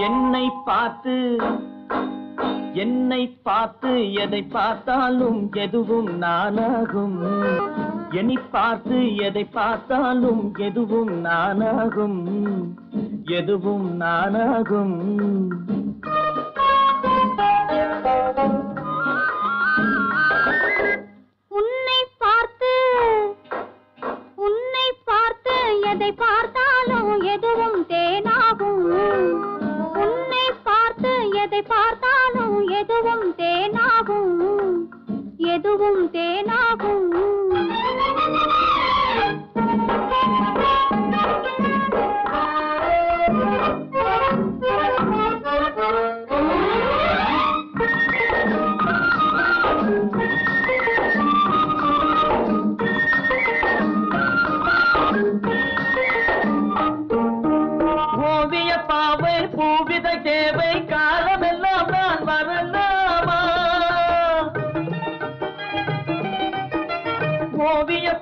என்னை பார்த்து என்னை பார்த்து எதை பார்த்தாலும் எதுவும் நானாகும். என்னை பார்த்து எதை பார்த்தாலும் எதுவும் நானாகும். எதுவும் நானாகும். உன்னை பார்த்து உன்னை பார்த்து எதை பார்த்தா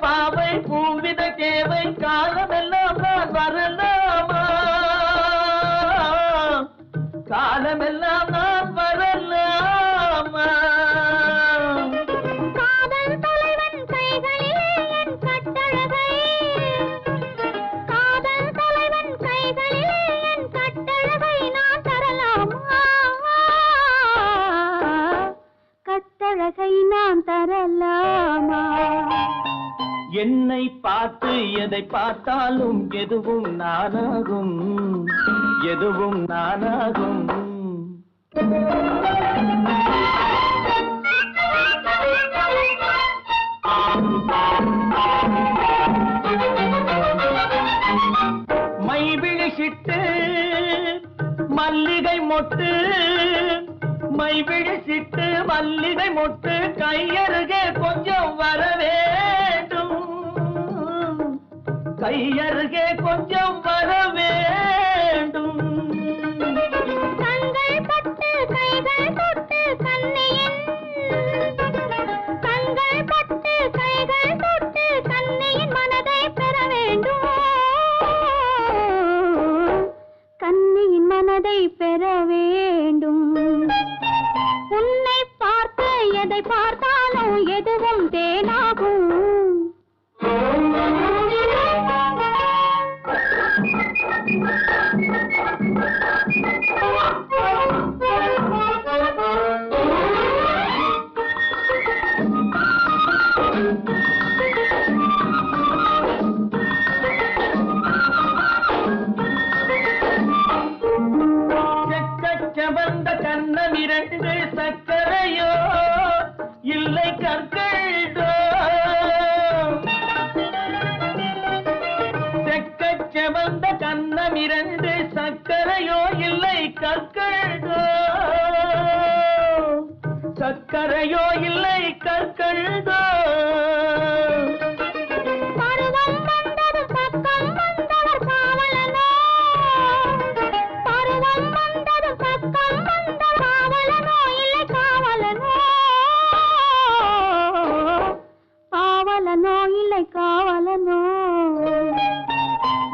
பாவை பூவித கேவை காலமெல்லாம் நான் வரலாமா? காலமெல்லாம் நான் வர என்னை பார்த்து எதை பார்த்தாலும் எதுவும் நானாகும். எதுவும் நானாகும். மை விழிச்சிட்டு மல்லிகை மொட்டு. மை விழிச்சிட்டு மல்லிகை மொட்டு. கையருகே கொஞ்சம் வரவே கையருகே கொஞ்சம் வரவே. சக்கரையோ இல்லை கற்கள்டோ? செக்கச்சவந்த கண்ணம் இரண்டு சக்கரையோ இல்லை கற்கள்டோ? சக்கரையோ இல்லை கற்கள்டோ?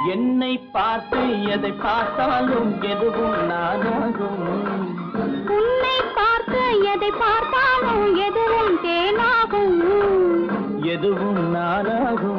என்னை பார்த்து எதை பார்த்தாலும் எதுவும் நானாகும் உன்னை பார்த்து எதை பார்த்தாலும் எதுவும் தேனாகும். எதுவும் நானாகும்